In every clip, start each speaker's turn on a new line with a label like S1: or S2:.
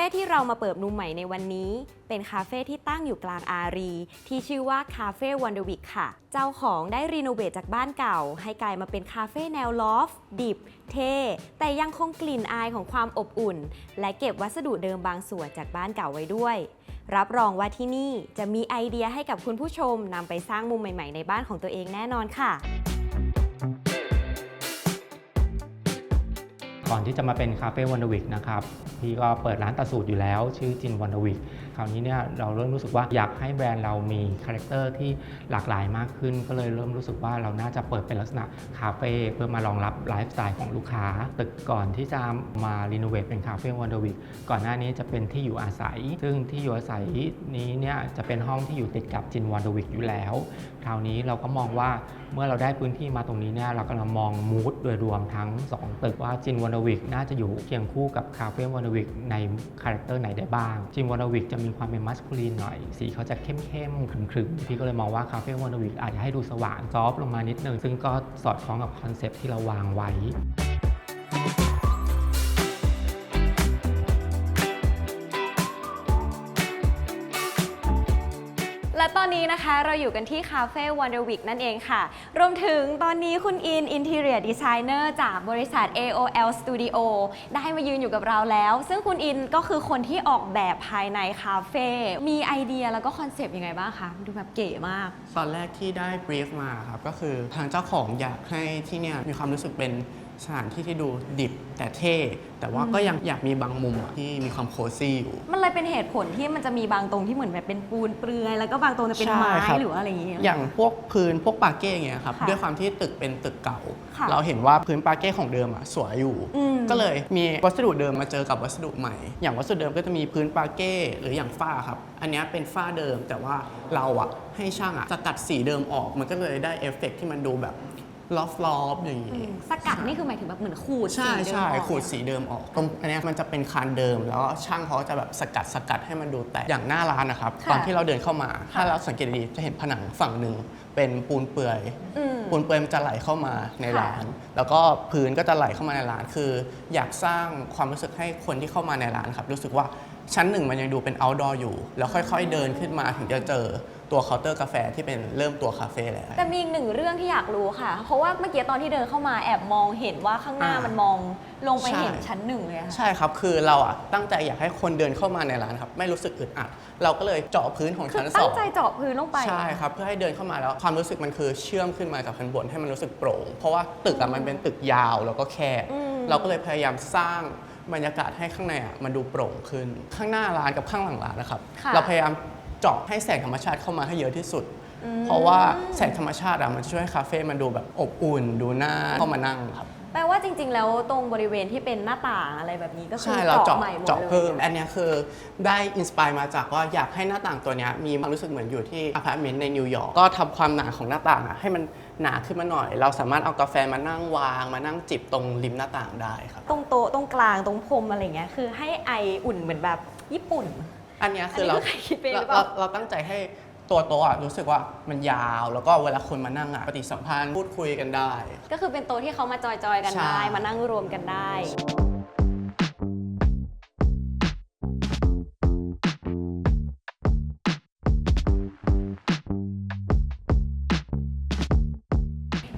S1: ฟ่ที่เรามาเปิดมุมใหม่ในวันนี้ เป็นคาเฟ่ที่ตั้งอยู่กลางอารี ที่ชื่อว่าคาเฟ่วันเดวิกค่ะ เจ้าของได้รีโนเวทจากบ้านเก่า ให้กลายมาเป็นคาเฟ่แนวลอฟดิบ เท่ แต่ยังคงกลิ่นอายของความอบอุ่น และเก็บวัสดุเดิมบางส่วนจากบ้านเก่าไว้ด้วย รับรองว่าที่นี่จะมีไอเดียให้กับคุณผู้ชมนำไปสร้างมุมใหม่ ๆ ในบ้านของตัวเองแน่นอนค่ะ
S2: ก่อนที่จะมาเป็นคาเฟ่วันดวิกนะครับพี่ก็เปิดร้านตัดสูตรอยู่แล้ว ชื่อจินวันดวิกคราวนี้เนี่ยเราเริ่มรู้สึกว่าอยากให้แบรนด์เรามีคาแรคเตอร์ที่หลากหลายมากขึ้น ก็เลยเริ่มรู้สึกว่าเราน่าจะเปิดเป็นลักษณะคาเฟ่เพื่อมารองรับไลฟ์สไตล์ของลูกค้า ตึกก่อนที่จะมารีโนเวทเป็นคาเฟ่วันเดวิกก่อนหน้านี้จะเป็นที่อยู่อาศัย ซึ่งที่อยู่อาศัยนี้เนี่ยจะเป็นห้องที่อยู่ติดกับจินวันเดวิกอยู่แล้ว คราวนี้เราก็มองว่าเมื่อเราได้พื้นที่มาตรงนี้เนี่ยเรากำลังมองมูดโดยรวมทั้ง 2 ตึกว่าจินวานวิกน่าจะอยู่เคียงคู่กับคาเฟ่วานวิกในคาแรคเตอร์ไหนได้บ้างจินวานวิกจะมีความเป็นมัสคูลีนหน่อย สีเขาจะเข้มๆขรึมๆ พี่ก็เลยมองว่าคาเฟ่วอนวิกอาจจะให้ดูสว่างซอฟลงมานิดนึง ซึ่งก็สอดคล้องกับคอนเซปต์ที่เราวางไว้
S1: และตอนนี้นะคะเราอยู่กันที่คาเฟ่ Wonder Week นั่นเองค่ะ รวมถึงตอนนี้คุณอิน Interior Designer จากบริษัท AOL Studio ได้มายืนอยู่กับเราแล้ว ซึ่งคุณอินก็คือคนที่ออกแบบภายในคาเฟ่มีไอเดียแล้วก็คอนเซปต์ยังไงบ้างคะดูแบบเก๋มาก
S3: ตอนแรกที่ได้บรีฟมาครับก็คือทางเจ้าของอยากให้ที่เนี่ยมีความรู้สึกเป็น สถานที่ที่ดูดิบแต่เท่ แต่ว่าก็ยังอยากมีบางมุมอะที่มีความโคซี่อยู่
S1: มันเลยเป็นเหตุผลที่มันจะมีบางตรงที่เหมือนแบบเป็นปูนเปลือย แล้วก็บางตรงจะเป็น
S3: ใช่
S1: ไม้
S3: ครับ
S1: หรือว่าอะไรอย่างเงี้ย
S3: อย่างพวกพื้นพวกปาเก้อย่างเงี้ยครับ
S1: ค่ะ
S3: ด้วยความที่ตึกเป็นตึกเก่า
S1: ค่ะ
S3: เราเห็นว่าพื้นปาเก้ของเดิมอะสวยอยู่
S1: อืม
S3: ก็เลยมีวัสดุเดิมมาเจอกับวัสดุใหม่ อย่างวัสดุเดิมก็จะมีพื้นปาเก้หรืออย่างฝ้าครับ อันเนี้ยเป็นฝ้าเดิมแต่ว่าเราอะให้ช่างอะสกัดสีเดิมออกมันก็เลยได้เอฟเฟกต์ที่มันดูแบบ ลอฟลอฟอย่าง
S1: อื
S3: งี้
S1: มสกัดนี่คือหมายถึงแบบเหมือนขูด
S3: ใช่
S1: สีเดิม
S3: ใช่
S1: ออก
S3: ขูดสีเดิมออกตรงอันเนี้ยมันจะเป็นคานเดิม แล้วก็ช่างเขาจะแบบสกัดสกัดให้มันดูแตกอย่างหน้าร้านนะครับ
S1: ค่ะ
S3: ตอนที่เราเดินเข้ามา ถ้าเราสังเกตดีๆจะเห็นผนังฝั่งหนึ่งเป็นปูนเปื่อย
S1: อืม
S3: ปูนเปื่อยมันจะไหลเข้ามาใน
S1: ค่ะ
S3: ร้าน แล้วก็พื้นก็จะไหลเข้ามาในร้าน คือ อยากสร้างความรู้สึกให้คนที่เข้ามาในร้านครับ รู้สึกว่าชั้นหนึ่งมันยังดูเป็น outdoor อยู่ แล้วค่อย ๆ เดินขึ้นมาถึงจะเจอ ตัวเคาน์เตอร์กาแฟที่เป็นเริ่มตัวคาเฟ่แล้ว
S1: แต่มีอีกหนึ่งเรื่องที่อยากรู้ค่ะ เพราะว่าเมื่อกี้ตอนที่เดินเข้ามาแอบมองเห็นว่าข้างหน้า
S3: อ่ามั
S1: มันมองลงไป
S3: ใช่
S1: เห็นชั้นหนึ่งเลยอะค่ะ
S3: ใช่ครับ คือเราอะตั้งใจอยากให้คนเดินเข้ามาในร้านครับ ไม่รู้สึกอึดอัด เราก็เลยเจาะพื้นของ
S1: คือ
S3: ชั้นส
S1: ตั้
S3: องง
S1: ใจเจาะพื้นลงไป
S3: ใช่ครับ เพื่อให้เดินเข้ามาแล้วความรู้สึกมันคือเชื่อมขึ้นมาจากชั้นบนให้มันรู้สึกโปร่ง เพราะว่าตึกอะมันเป็นตึกยาวแล้วก็แคบ
S1: อืม
S3: เราก็เลยพยายามสร้างบรรยากาศให้ข้างในอะมันดูโปร่งขึ้น ข้างหน้าร้านกับข้างหลังร้านนะครับ
S1: ค่ะ
S3: เราพยายาม เจาะให้แสงธรรมชาติเข้ามาให้เยอะที่สุด
S1: อืม
S3: เพราะว่าแสงธรรมชาติอะมันจะช่วยให้คาเฟ่มันดูแบบอบอุ่น ดูน่าเข้ามานั่งครับ
S1: แปลว่าจริง ๆ แล้วตรงบริเวณที่เป็นหน้าต่างอะไรแบบนี้ก็คือ
S3: ใช่เราเจาะ
S1: ใหม่หมด
S3: เจาะ
S1: เลย
S3: เพิ่มอันเนี้ยคือได้อินสปายมาจากว่าอยากให้หน้าต่างตัวเนี้ยมีความรู้สึกเหมือนอยู่ที่อพาร์ตเมนต์ในนิวยอร์กก็ทำความหนาของหน้าต่างอะให้มันหนาขึ้นมาหน่อย เราสามารถเอากาแฟมานั่งวาง มานั่งจิบตรงริมหน้าต่างได้ครับ
S1: ตรงโต๊ะตรงกลางตรงพรมอะไรเงี้ยคือให้ไออุ่นเหมือนแบบญี่ปุ่น
S3: อันเนี้ย
S1: อัน
S3: คือ
S1: นี้
S3: เรา
S1: คือใครคิดเองห
S3: เรา
S1: รือเปล่า
S3: เราเราตั้งใจให้ตัวโต๊ะอะรู้สึกว่ามันยาว แล้วก็เวลาคนมานั่งอะปฏิสัมพันธ์พูดคุยกันได้
S1: ก็คือเป็นโต๊ะที่เขามาจอยๆกัน
S3: ใช่
S1: ได้ มานั่งรวมกันได้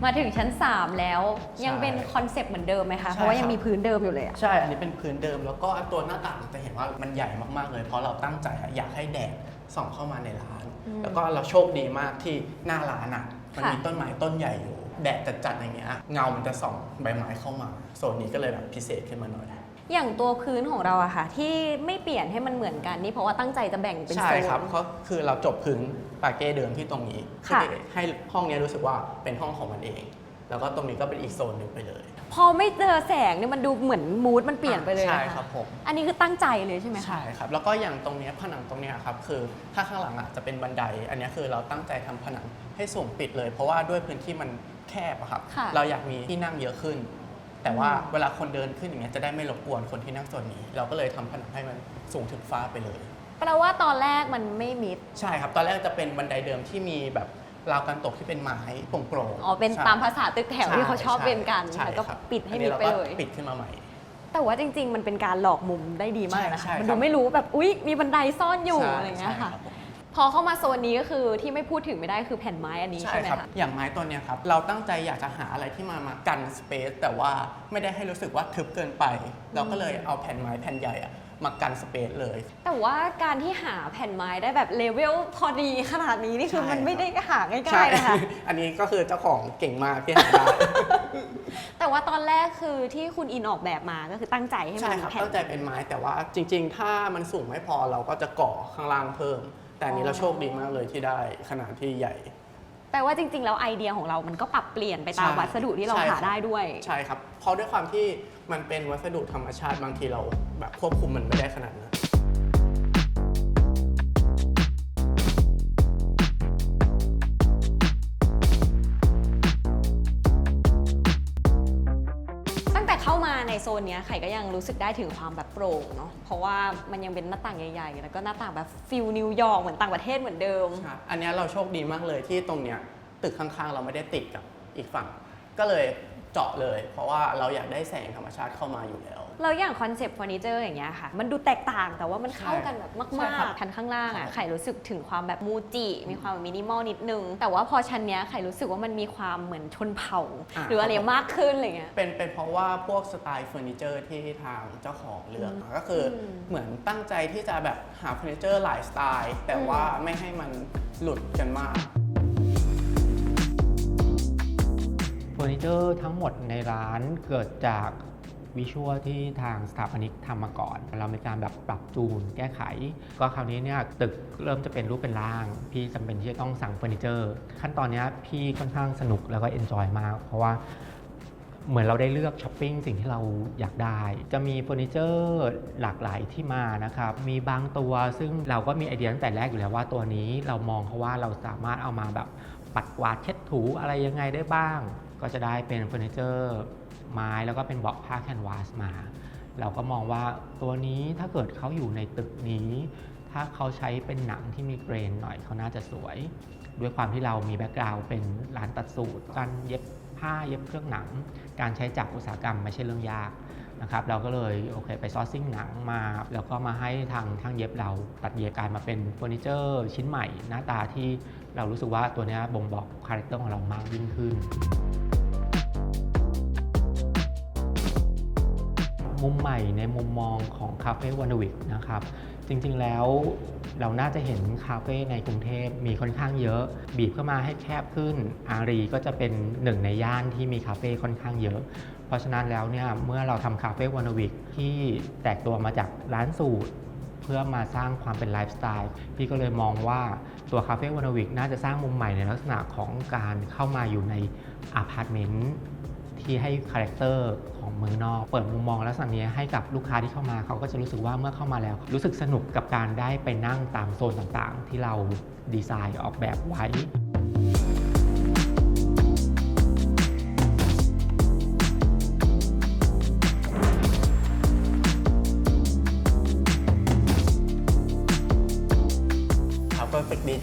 S1: มาถึงชั้น 3 แล้วยังเป็นคอนเซปต์เหมือนเดิมไหมคะ
S3: ใช่
S1: เพราะว่ายัง
S3: ครับ
S1: มีพื้นเดิมอยู่เลยอะ
S3: ใช่ อันนี้เป็นพื้นเดิมแล้วก็ตัวหน้าต่างจะเห็นว่ามันใหญ่มากๆเลย เพราะเราตั้งใจอะอยากให้แดดส่องเข้ามาในร้าน
S1: อืม
S3: แล้วก็เราโชคดีมากที่หน้าร้านอะมัน
S1: ค่ะ
S3: มีต้นไม้ต้นใหญ่อยู่ แดดจัดๆอย่างเงี้ยเงามันจะส่องใบไม้เข้ามาโซนนี้ก็เลยแบบพิเศษขึ้นมาหน่อย
S1: อย่างตัวพื้นของเราอะค่ะ ที่ไม่เปลี่ยนให้มันเหมือนกันนี่เพราะว่าตั้งใจจะแบ่งเป็น
S3: ใช่
S1: โซน
S3: ครับก็คือเราจบพื้นปาเก้เดิมที่ตรงนี้
S1: ค่ะ
S3: เพื่อให้ห้องเนี้ยรู้สึกว่าเป็นห้องของมันเอง แล้วก็ตรงนี้ก็เป็นอีกโซนหนึ่งไปเลย
S1: พอไม่เจอแสงเนี่ยมันดูเหมือนมูดมันเปลี่ยนไปเลย
S3: ใช่
S1: นะะ
S3: ครับผม
S1: อันนี้คือตั้งใจเลยใช่ไหมคะ
S3: ใช่ครับ แล้วก็อย่างตรงเนี้ยผนังตรงเนี้ยครับคือถ้าข้างหลังอะจะเป็นบันได อันเนี้ยคือเราตั้งใจทำผนังให้สูงปิดเลย เพราะว่าด้วยพื้นที่มันแคบอะครับ
S1: ค่ะ
S3: เราอยากมีที่นั่งเยอะขึ้น แต่ว่า
S1: อืม
S3: เวลาคนเดินขึ้นอย่างเงี้ยจะได้ไม่รบกวนคนที่นั่งส่วนนี้ เราก็เลยทำผนังให้มันสูงถึงฟ้าไปเลย
S1: แปลว่าตอนแรกมันไม่มิด
S3: ใช่ครับ ตอนแรกจะเป็นบันไดเดิมที่มีแบบราวกันตกที่เป็นไม้โปร่งๆ
S1: อ๋อ เป็น
S3: ใช่
S1: ตามภาษาตึกแถวที่เขาชอบ
S3: ใเป็
S1: นกัน
S3: ใช่
S1: แล้วก็
S3: ครับ
S1: ปิดให้
S3: อัน
S1: มิ
S3: นี้
S1: ด
S3: รา
S1: ไปเลย
S3: ปิดขึ้นมาใหม่
S1: แต่ว่าจริง ๆ มันเป็นการหลอกมุมได้ดีมากนะ
S3: ใช่
S1: คะ
S3: ใช่
S1: มัน
S3: ครั
S1: ดู
S3: บ
S1: ไม่รู้แบบ อุ๊ย มีบันไดซ่อนอยู่
S3: ใช่
S1: อะไรเงี้ย
S3: ใช่
S1: ค่ะ
S3: รับผม
S1: พอเข้ามาโซนนี้ก็คือที่ไม่พูดถึงไม่ได้คือแผ่นไม้อันนี้
S3: ใช่
S1: ใช่ไหม
S3: ครับ
S1: คะ
S3: อย่างไม้ตัวเนี้ยครับ เราตั้งใจอยากจะหาอะไรที่มามากันสเปซแต่ว่าไม่ได้ให้รู้สึกว่าทึบเกินไป เราก็เลยเอาแผ่นไม้แผ่นใหญ่อะมากันสเปซเลย
S1: แต่ว่าการที่หาแผ่นไม้ได้แบบเลเวลพอดีขนาดนี้นี่คือ
S3: ใช่
S1: มันไม่ได้หาง่
S3: ใช่า
S1: ยๆนะคะ
S3: อันนี้ก็คือเจ้าของเก่งมากที่หาได้
S1: แต่ว่าตอนแรกคือที่คุณอินออกแบบมาก็คือตั้งใจให้มั
S3: ใช่
S1: น
S3: ครับ
S1: แผ่น
S3: ตั้งใจเป็นไม้แต่ว่าจริง ๆ ถ้ามันสูงไม่พอเราก็จะก่อข้างล่างเพิ่ม แต่อันนี้เราโชคดีมากเลยที่ได้ขนาดที่ใหญ่
S1: แปลว่าจริง ๆ แล้วไอเดียของเรามันก็ปรับเปลี่ยนไปตาม
S3: ใช่
S1: วัสดุที่เรา
S3: ใช่ครั
S1: หา
S3: บ
S1: ได้ด้วย
S3: ใช่ครับ เพราะด้วยความที่มันเป็นวัสดุธรรมชาติบางทีเราแบบควบคุมมันไม่ได้ขนาดนั้น
S1: ในโซนเนี้ยไข่ก็ยังรู้สึกได้ถึงความแบบโปร่งเนาะเพราะว่ามันยังเป็นหน้าต่างใหญ่ๆ แล้วก็หน้าต่างแบบฟิลนิวยอร์กเหมือนต่างประเทศเหมือนเดิม
S3: อันเนี้ยเราโชคดีมากเลยที่ตรงเนี้ยตึกข้างๆ เราไม่ได้ติดกับอีกฝั่ง ก็เลย เจาะเลย เพราะว่าเราอยากได้แสงธรรมชาติเข้ามาอยู่แล้ว
S1: เราอย่างคอนเซปต์เฟอร์นิเจอร์อย่างเงี้ยค่ะ มันดูแตกต่างแต่ว่ามันเข้ากันแบบ
S3: ใช่
S1: มาก
S3: ครับ
S1: ๆชั้นข้างล่าง
S3: ครั
S1: อะ
S3: บ
S1: ไข่รู้สึกถึงความแบบมูจิ มีความมินิมอลนิดนึง แต่ว่าพอชั้นเนี้ยไข่รู้สึกว่ามันมีความเหมือนชนเผ่า
S3: อ่า
S1: หรืออะไร
S3: ครับผม
S1: มากขึ้นอะไรเงี้ย
S3: เป็นเป็นเพราะว่าพวกสไตล์เฟอร์นิเจอร์ที่ทางเจ้าของเลือกก็คืออ
S1: ม
S3: เหมือนตั้งใจที่จะแบบหาเฟอร์นิเจอร์หลายสไตล์ แต่
S1: อืม
S3: ว่าไม่ให้มันหลุดกันมาก
S2: อร์นิเจอร์ทั้งหมดในร้านเกิดจากวิชวลที่ทางสถาปนิกทำมาก่อน เรามีการแบบปรับจูนแก้ไข ก็คราวนี้เนี่ยตึกเริ่มจะเป็นรูปเป็นร่าง พี่จำเป็นที่จะต้องสั่งเฟอร์นิเจอร์ ขั้นตอนนี้พี่ค่อนข้างสนุกแล้วก็เอนจอยมาก เพราะว่าเหมือนเราได้เลือกช้อปปิ้งสิ่งที่เราอยากได้ จะมีเฟอร์นิเจอร์หลากหลายที่มานะครับ มีบางตัวซึ่งเราก็มีไอเดียตั้งแต่แรกอยู่แล้วว่าตัวนี้เรามองเขาว่าเราสามารถเอามาแบบปัดกวาดเช็ดถูอะไรยังไงได้บ้าง ก็จะได้เป็นเฟอร์นิเจอร์ไม้แล้วก็เป็นเบาะผ้าแคนวาสมา เราก็มองว่าตัวนี้ถ้าเกิดเขาอยู่ในตึกนี้ ถ้าเขาใช้เป็นหนังที่มีเกรนหน่อยเขาน่าจะสวย ด้วยความที่เรามีแบ็กกราวด์เป็นร้านตัดสูตรการเย็บผ้าเย็บเครื่องหนัง การใช้จักรอุตสาหกรรมไม่ใช่เรื่องยากนะครับเราก็เลยโอเคไปซอร์ซิ่งหนังมา แล้วก็มาให้ทางทางเย็บเราตัดเย็บกายมาเป็นเฟอร์นิเจอร์ชิ้นใหม่ หน้าตาที่ เรารู้สึกว่าตัวนี้บ่งบอกคาแรคเตอร์ของเรามากยิ่งขึ้น มุมใหม่ในมุมมองของคาเฟ่วานวิกนะครับ จริงๆแล้วเราน่าจะเห็นคาเฟ่ในกรุงเทพมีค่อนข้างเยอะ บีบเข้ามาให้แคบขึ้น อารีก็จะเป็นหนึ่งในย่านที่มีคาเฟ่ค่อนข้างเยอะ เพราะฉะนั้นแล้วเนี่ยเมื่อเราทำคาเฟ่วานวิกที่แตกตัวมาจากร้านสูตร เพื่อมาสร้างความเป็นไลฟ์สไตล์พี่ก็เลยมองว่าตัวคาเฟ่วานวิกน่าจะสร้างมุมใหม่ในลักษณะของการเข้ามาอยู่ในอาพาร์ตเมนต์ที่ให้คาแรคเตอร์ของเมืองนอก เปิดมุมมองลักษณะนี้ให้กับลูกค้าที่เข้ามาเขาก็จะรู้สึกว่าเมื่อเข้ามาแล้ว รู้สึกสนุกกับการได้ไปนั่งตามโซนต่างๆ ที่เราดีไซน์ออกแบบไว้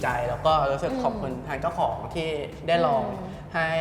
S3: ใจ แล้วก็รู้สึก
S1: อืม
S3: ขอบคุณทางเจ้าของที่ได้ลอง
S1: อืม
S3: ให้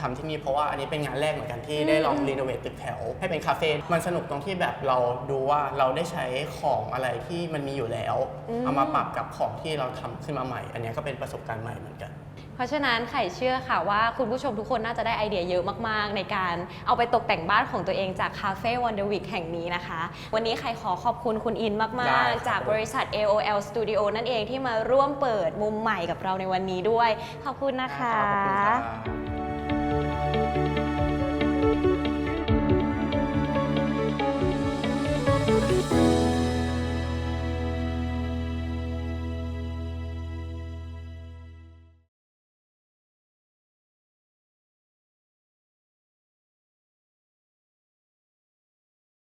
S3: ทำที่นี่เพราะว่าอันนี้เป็นงานแรกเหมือนกันที่
S1: อืม
S3: ได้ลองรีโนเวทตึกแถว ให้เป็นคาเฟ่ มันสนุกตรงที่แบบเราดูว่าเราได้ใช้ของอะไรที่มันมีอยู่แล้ว เอามาปรับกับของที่เราทำขึ้นมาใหม่ อันนี้ก็เป็นประสบการณ์ใหม่เหมือนกัน
S1: เพราะฉะนั้นไข่เชื่อค่ะว่าคุณผู้ชมทุกคนน่าจะได้ไอเดียเยอะมากๆ ในการเอาไปตกแต่งบ้านของตัวเองจากคาเฟ่วันเดอร์วิกแห่งนี้นะคะ วันนี้ไข่ขอขอบคุณคุณอิน
S3: ได้
S1: มาก
S3: ครับ
S1: ๆจากบริษัท AOL Studio นั่นเองที่มาร่วมเปิดมุมใหม่กับเราในวันนี้ด้วย ขอบคุณนะคะ
S3: ขอบคุณครับ